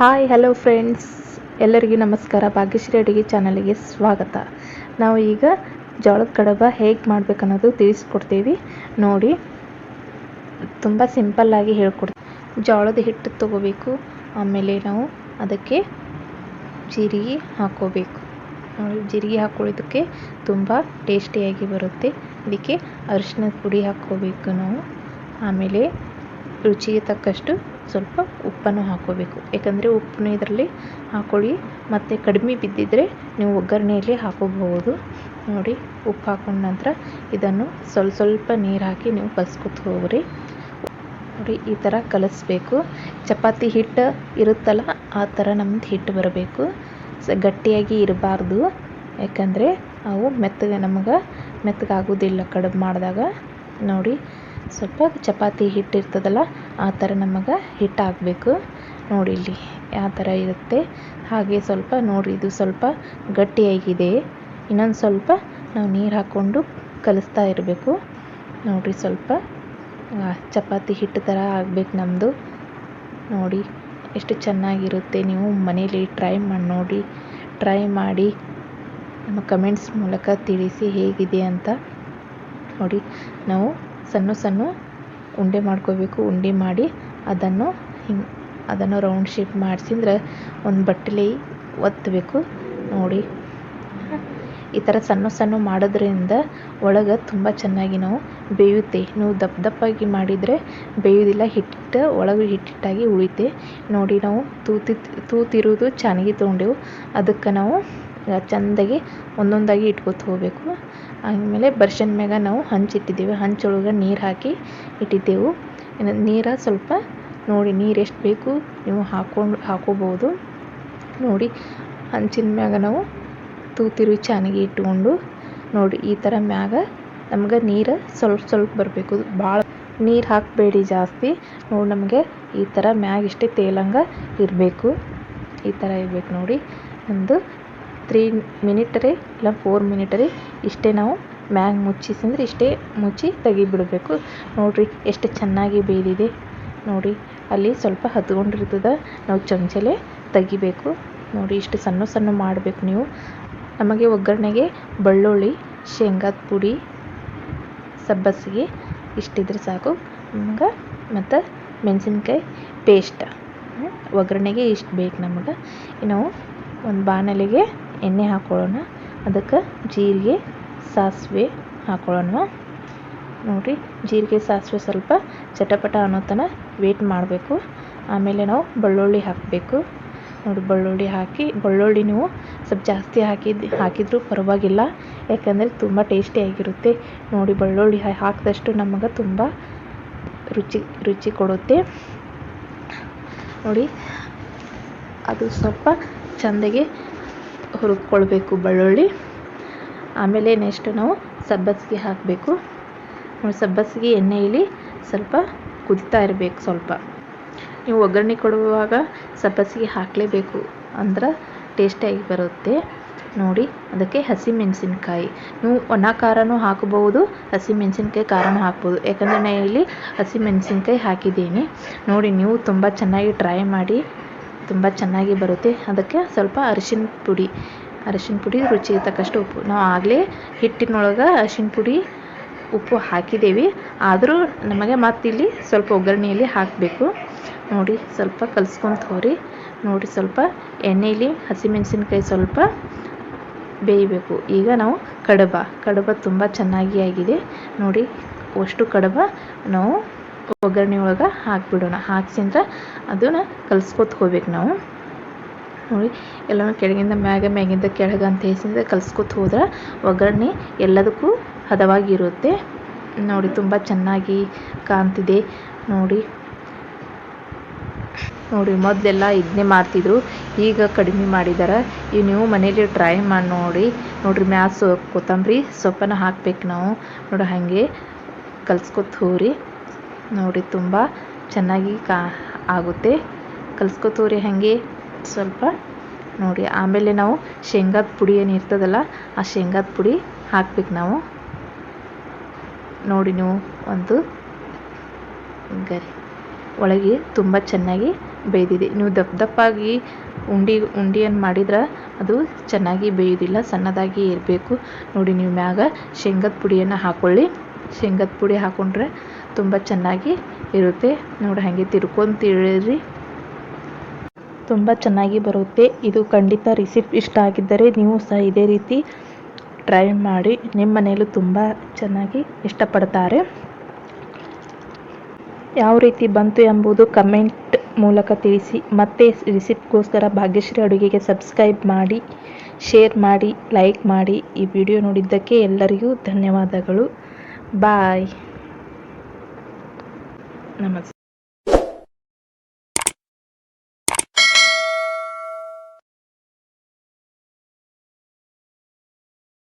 Hi hello friends ಎಲ್ಲರಿಗೂ ನಮಸ್ಕಾರ. ಭಾಗ್ಯಶ್ರೀ ಅಡುಗೆ ಚಾನಲ್ಗೆ ಸ್ವಾಗತ. ನಾವು ಈಗ ಜೋಳದ ಕಡಬ ಹೇಗೆ ಮಾಡಬೇಕನ್ನೋದು ತಿಳಿಸ್ಕೊಡ್ತೀವಿ. ನೋಡಿ, ತುಂಬ ಸಿಂಪಲ್ಲಾಗಿ ಹೇಳ್ಕೊಡ್ತೀವಿ. ಜೋಳದ ಹಿಟ್ಟು ತೊಗೋಬೇಕು. ಆಮೇಲೆ ನಾವು ಅದಕ್ಕೆ ಜೀರಿಗೆ ಹಾಕೋಬೇಕು. ನೋಡಿ, ಜೀರಿಗೆ ಹಾಕೊಳ್ಳೋದಕ್ಕೆ ತುಂಬ ಟೇಸ್ಟಿಯಾಗಿ ಬರುತ್ತೆ. ಅದಕ್ಕೆ ಅರಿಶಿನದ ಪುಡಿ ಹಾಕ್ಕೋಬೇಕು ನಾವು. ಆಮೇಲೆ ರುಚಿಗೆ ತಕ್ಕಷ್ಟು ಸ್ವಲ್ಪ ಉಪ್ಪನ್ನು ಹಾಕ್ಕೋಬೇಕು ಯಾಕಂದರೆ ಉಪ್ಪನ್ನು ಇದರಲ್ಲಿ ಹಾಕ್ಕೊಳ್ಳಿ ಮತ್ತು ಕಡಿಮೆ ಬಿದ್ದಿದ್ದರೆ ನೀವು ಒಗ್ಗರಣೆಯಲ್ಲಿ ಹಾಕೋಬಹುದು. ನೋಡಿ, ಉಪ್ಪು ಹಾಕೊಂಡ ನಂತರ ಇದನ್ನು ಸ್ವಲ್ಪ ಸ್ವಲ್ಪ ನೀರು ಹಾಕಿ ನೀವು ಕಲಸ್ಕೊತ ಹೋಗ್ರಿ. ನೋಡಿ, ಈ ಥರ ಕಲಿಸ್ಬೇಕು. ಚಪಾತಿ ಹಿಟ್ಟು ಇರುತ್ತಲ್ಲ, ಆ ಥರ ನಮ್ದು ಹಿಟ್ಟು ಬರಬೇಕು. ಸ, ಗಟ್ಟಿಯಾಗಿ ಇರಬಾರ್ದು. ಯಾಕಂದರೆ ಅವು ಮೆತ್ತಗೆ ನಮಗೆ ಮೆತ್ತಗಾಗೋದಿಲ್ಲ ಕಡುಬು ಮಾಡಿದಾಗ. ನೋಡಿ ಸ್ವಲ್ಪ ಚಪಾತಿ ಹಿಟ್ಟು ಇರ್ತದಲ್ಲ, ಆ ಥರ ನಮಗೆ ಹಿಟ್ಟು ಹಾಕಬೇಕು. ನೋಡಿ ಇಲ್ಲಿ ಯಾವ ಥರ ಇರುತ್ತೆ. ಹಾಗೆ ಸ್ವಲ್ಪ ನೋಡಿ, ಇದು ಸ್ವಲ್ಪ ಗಟ್ಟಿಯಾಗಿದೆ. ಇನ್ನೊಂದು ಸ್ವಲ್ಪ ನಾವು ನೀರು ಹಾಕ್ಕೊಂಡು ಕಲಿಸ್ತಾ ಇರಬೇಕು. ನೋಡಿರಿ ಸ್ವಲ್ಪ ಚಪಾತಿ ಹಿಟ್ಟು ಥರ ಆಗಬೇಕು ನಮ್ಮದು ನೋಡಿ, ಎಷ್ಟು ಚೆನ್ನಾಗಿರುತ್ತೆ. ನೀವು ಮನೇಲಿ ಟ್ರೈ ಮಾಡಿ ನೋಡಿ, ಟ್ರೈ ಮಾಡಿ ನಮ್ಮ ಕಮೆಂಟ್ಸ್ ಮೂಲಕ ತಿಳಿಸಿ ಹೇಗಿದೆ ಅಂತ ನೋಡಿ. ನಾವು ಸಣ್ಣ ಸಣ್ಣ ಉಂಡೆ ಮಾಡ್ಕೋಬೇಕು, ಉಂಡೆ ಮಾಡಿ ಅದನ್ನು ಹಿಂಗೆ, ಅದನ್ನು ರೌಂಡ್ ಶೇಪ್ ಮಾಡಿಸಿದ್ರೆ ಒಂದು ಬಟ್ಟಲಿ ಒತ್ತಬೇಕು ನೋಡಿ. ಈ ಥರ ಸಣ್ಣ ಸಣ್ಣ ಮಾಡೋದ್ರಿಂದ ಒಳಗೆ ತುಂಬ ಚೆನ್ನಾಗಿ ನಾವು ಬೇಯುತ್ತೆ. ನೀವು ದಪ್ಪ ದಪ್ಪಾಗಿ ಮಾಡಿದರೆ ಬೇಯೋದಿಲ್ಲ, ಹಿಟ್ಟು ಒಳಗೆ ಹಿಟ್ಟಿಟ್ಟಾಗಿ ಉಳಿತೆ ನೋಡಿ ನಾವು ತೂತಿ ತೂತಿರುವುದು ಚೆನ್ನಾಗಿ ತೊಗೊಂಡೆವು. ಅದಕ್ಕೆ ನಾವು ಚೆಂದಾಗಿ ಒಂದೊಂದಾಗಿ ಇಟ್ಕೋತ ಹೋಗಬೇಕು. ಆಮೇಲೆ ಬರ್ಷನ್ ಮ್ಯಾಗ ನಾವು ಹಂಚಿಟ್ಟಿದ್ದೇವೆ ಹಂಚೊಳಗೆ ನೀರು ಹಾಕಿ ಇಟ್ಟಿದ್ದೆವು. ನೀರು ಸ್ವಲ್ಪ ನೋಡಿ, ನೀರು ಎಷ್ಟು ಬೇಕು ನೀವು ಹಾಕ್ಕೊಂಡು ಹಾಕೋಬೋದು ನೋಡಿ ಹಂಚಿನ ಮ್ಯಾಗ ನಾವು ತೂತಿರು ಚೆನ್ನಾಗಿ ಇಟ್ಕೊಂಡು ನೋಡಿ, ಈ ಥರ ಮ್ಯಾಗ ನಮ್ಗೆ ನೀರು ಸ್ವಲ್ಪ ಸ್ವಲ್ಪ ಬರಬೇಕು. ಭಾಳ ನೀರು ಹಾಕಬೇಡಿ ಜಾಸ್ತಿ. ನೋಡಿ, ನಮಗೆ ಈ ಥರ ಮ್ಯಾಗ ಇಷ್ಟೇ ತೇಲಂಗ ಇರಬೇಕು. ಈ ಥರ ಇರಬೇಕು ನೋಡಿ. ಒಂದು ತ್ರೀ ಮಿನಿಟರಿ ಇಲ್ಲ ಫೋರ್ ಮಿನಿಟರಿ ಇಷ್ಟೇ ನಾವು ಮ್ಯಾಗ ಮುಚ್ಚಿಸಂದ್ರೆ ಇಷ್ಟೇ ಮುಚ್ಚಿ ತೆಗಿಬಿಡಬೇಕು. ನೋಡಿರಿ ಎಷ್ಟು ಚೆನ್ನಾಗಿ ಬೇಯ್ದಿದೆ. ನೋಡಿ, ಅಲ್ಲಿ ಸ್ವಲ್ಪ ಹತ್ಕೊಂಡಿರ್ತದೆ, ನಾವು ಚಮಚಲೆ ತೆಗಿಬೇಕು. ನೋಡಿ, ಇಷ್ಟು ಸಣ್ಣ ಸಣ್ಣ ಮಾಡಬೇಕು ನೀವು. ನಮಗೆ ಒಗ್ಗರಣೆಗೆ ಬೆಳ್ಳುಳ್ಳಿ ಶೇಂಗಾದ ಪುಡಿ, ಸಬ್ಬಸಿಗೆ ಇಷ್ಟಿದ್ರೆ ಸಾಕು. ನಮ್ಗೆ ಮತ್ತು ಮೆಣಸಿನ್ಕಾಯಿ ಪೇಸ್ಟ್ ಒಗ್ಗರಣೆಗೆ ಇಷ್ಟು ಬೇಕು ನಮಗೆ. ನಾವು ಒಂದು ಬಾಣಲೆಗೆ ಎಣ್ಣೆ ಹಾಕ್ಕೊಳ್ಳೋಣ ಅದಕ್ಕೆ ಜೀರಿಗೆ, ಸಾಸಿವೆ ಹಾಕ್ಕೊಳ್ಳೋಣ ನೋಡಿರಿ, ಜೀರಿಗೆ, ಸಾಸಿವೆ ಸ್ವಲ್ಪ ಚಟಪಟ ಅನ್ನೋ ತನಕ ವೇಟ್ ಮಾಡಬೇಕು. ಆಮೇಲೆ ನಾವು ಬೆಳ್ಳುಳ್ಳಿ ಹಾಕಬೇಕು. ನೋಡಿ, ಬೆಳ್ಳುಳ್ಳಿ ಹಾಕಿ, ಬೆಳ್ಳುಳ್ಳಿ ನೀವು ಸ್ವಲ್ಪ ಜಾಸ್ತಿ ಹಾಕಿದ್ದು ಹಾಕಿದರೂ ಪರವಾಗಿಲ್ಲ. ಯಾಕಂದರೆ ತುಂಬ ಟೇಸ್ಟಿಯಾಗಿರುತ್ತೆ ನೋಡಿ, ಬೆಳ್ಳುಳ್ಳಿ ಹಾಕಿದಷ್ಟು ನಮಗೆ ತುಂಬ ರುಚಿ ರುಚಿ ಕೊಡುತ್ತೆ. ನೋಡಿ, ಅದು ಸ್ವಲ್ಪ ಚೆಂದಾಗಿ ಹುರಿದ್ಕೊಳ್ಬೇಕು ಬೆಳ್ಳುಳ್ಳಿ. ಆಮೇಲೆ ನೆಕ್ಸ್ಟ್ ನಾವು ಸಬ್ಬಸ್ಗೆ ಹಾಕಬೇಕು. ಸಬ್ಬಸ್ಗೆ ಎಣ್ಣೆಯಲ್ಲಿ ಸ್ವಲ್ಪ ಕುದಿತಾ ಇರಬೇಕು ಸ್ವಲ್ಪ. ನೀವು ಒಗ್ಗರಣೆ ಕೊಡುವಾಗ ಸಬ್ಬಸಿಗೆ ಹಾಕಲೇಬೇಕು ಅಂದ್ರೆ ಟೇಸ್ಟಿಯಾಗಿ ಬರುತ್ತೆ. ನೋಡಿ ಅದಕ್ಕೆ ಹಸಿ ಮೆಣಸಿನ್ಕಾಯಿ ನೀವು ಒಣ ಖಾರನೂ ಹಾಕಬಹುದು ಹಸಿ ಮೆಣಸಿನ್ಕಾಯಿ ಖಾರನೂ ಹಾಕ್ಬೋದು. ಯಾಕಂದರೆ ನಾನು ಇಲ್ಲಿ ಹಸಿ ಮೆಣಸಿನ್ಕಾಯಿ ಹಾಕಿದ್ದೀನಿ. ನೋಡಿ ನೀವು ತುಂಬ ಚೆನ್ನಾಗಿ ಟ್ರೈ ಮಾಡಿ. ತುಂಬ ಚೆನ್ನಾಗಿ ಬರುತ್ತೆ. ಅದಕ್ಕೆ ಸ್ವಲ್ಪ ಅರಿಶಿನ ಪುಡಿ. ಅರಿಶಿನ ಪುಡಿ ರುಚಿಗೆ ತಕ್ಕಷ್ಟು ಉಪ್ಪು. ನಾವು ಆಗಲೇ ಹಿಟ್ಟಿನೊಳಗೆ ಅರಿಶಿನ ಪುಡಿ, ಉಪ್ಪು ಹಾಕಿದ್ದೇವೆ. ಆದರೂ ನಮಗೆ ಮತ್ತಿಲ್ಲಿ ಸ್ವಲ್ಪ ಒಗ್ಗರಣೆಯಲ್ಲಿ ಹಾಕಬೇಕು. ನೋಡಿ, ಸ್ವಲ್ಪ ಕಲಿಸ್ಕೊಂತ ಹೋರಿ ನೋಡಿ, ಸ್ವಲ್ಪ ಎಣ್ಣೆಯಲ್ಲಿ ಹಸಿಮೆಣಸಿನ್ಕಾಯಿ ಸ್ವಲ್ಪ ಬೇಯಬೇಕು. ಈಗ ನಾವು ಕಡಬ. ಕಡಬ ತುಂಬ ಚೆನ್ನಾಗಿ ಆಗಿದೆ. ನೋಡಿ, ಅಷ್ಟು ಕಡಬ ನಾವು ಒಗ್ಗರಣೆ ಒಳಗೆ ಹಾಕಿಬಿಡೋಣ. ಹಾಕ್ಸಿಂದ್ರೆ ಅದನ್ನು ಕಲಿಸ್ಕೊತ ಹೋಗ್ಬೇಕು ನಾವು. ನೋಡಿ, ಎಲ್ಲನೂ ಕೆಳಗಿಂದ ಮ್ಯಾಗ, ಮ್ಯಾಗಿಂದ ಕೆಳಗೆ ಅಂತ ಹೇಸಿಂದ ಕಲಿಸ್ಕೊತ ಹೋದ್ರೆ ಒಗ್ಗರಣೆ ಎಲ್ಲದಕ್ಕೂ ಹದವಾಗಿರುತ್ತೆ. ನೋಡಿ, ತುಂಬ ಚೆನ್ನಾಗಿ ಕಾಣ್ತಿದೆ. ನೋಡಿ. ನೋಡಿ, ಮೊದಲೆಲ್ಲ ಇದನ್ನೇ ಮಾಡ್ತಿದ್ರು. ಈಗ ಕಡಿಮೆ ಮಾಡಿದ್ದಾರೆ ಈಗ ನೀವು ಮನೇಲಿ ಟ್ರೈ ಮಾಡಿ ನೋಡಿ. ನೋಡಿರಿ ಮ್ಯಾಸ್ ಸೊ ಕೊತ್ತಂಬರಿ ಸೊಪ್ಪನ್ನು ಹಾಕ್ಬೇಕು ನಾವು. ನೋಡಿ, ಹಾಗೆ ಕಲ್ಸ್ಕೊತ ಹೋಗ್ರಿ. ನೋಡಿ, ತುಂಬ ಚೆನ್ನಾಗಿ ಕಾ ಆಗುತ್ತೆ. ಕಲ್ಸ್ಕೊತ ಹೋಗ್ರಿ ಹಾಗೆ. ಸ್ವಲ್ಪ ನೋಡಿ, ಆಮೇಲೆ ನಾವು ಶೇಂಗಾದ ಪುಡಿ ಏನು ಇರ್ತದಲ್ಲ, ಆ ಶೇಂಗಾದ ಪುಡಿ ಹಾಕ್ಬೇಕು ನಾವು. ನೋಡಿ, ನೀವು ಒಂದು ಗರಿ. ಒಳಗೆ ತುಂಬ ಚೆನ್ನಾಗಿ ಬೇಯ್ದಿದೆ. ನೀವು ದಪ್ಪ ದಪ್ಪಾಗಿ ಉಂಡೆ ಉಂಡೆಯನ್ನು ಮಾಡಿದ್ರೆ ಅದು ಚೆನ್ನಾಗಿ ಬೇಯೋದಿಲ್ಲ, ಸಣ್ಣದಾಗಿ ಇರಬೇಕು. ನೋಡಿ, ನೀವು ಮ್ಯಾಗ ಶೇಂಗದ ಪುಡಿಯನ್ನು ಹಾಕ್ಕೊಳ್ಳಿ ಶೇಂಗದ ಪುಡಿ ಹಾಕ್ಕೊಂಡ್ರೆ ತುಂಬ ಚೆನ್ನಾಗಿ ಇರುತ್ತೆ. ನೋಡಿ ಹಾಗೆ ತಿರ್ಕೊಂಡು ತಿಳಿರಿ ತುಂಬ ಚೆನ್ನಾಗಿ ಬರುತ್ತೆ. ಇದು ಖಂಡಿತ ರೆಸಿಪಿ ಇಷ್ಟ ಆಗಿದ್ದರೆ ನೀವು ಸಹ ಇದೇ ರೀತಿ ಟ್ರೈ ಮಾಡಿ. ನಿಮ್ಮ ಮನೆಯಲ್ಲೂ ತುಂಬ ಚೆನ್ನಾಗಿ ಇಷ್ಟಪಡ್ತಾರೆ. ಯಾವ ರೀತಿ ಬಂತು ಎಂಬುದು ಕಮೆಂಟ್ ಮೂಲಕ ತಿಳಿಸಿ. ಮತ್ತೆ ರೆಸಿಪಿಗೋಸ್ಕರ ಭಾಗ್ಯಶ್ರೀ ಅಡುಗೆಗೆ ಸಬ್ಸ್ಕ್ರೈಬ್ ಮಾಡಿ ಶೇರ್ ಮಾಡಿ ಲೈಕ್ ಮಾಡಿ ಈ ವಿಡಿಯೋ ನೋಡಿದ್ದಕ್ಕೆ ಎಲ್ಲರಿಗೂ ಧನ್ಯವಾದಗಳು. ಬಾಯ್ Namaste.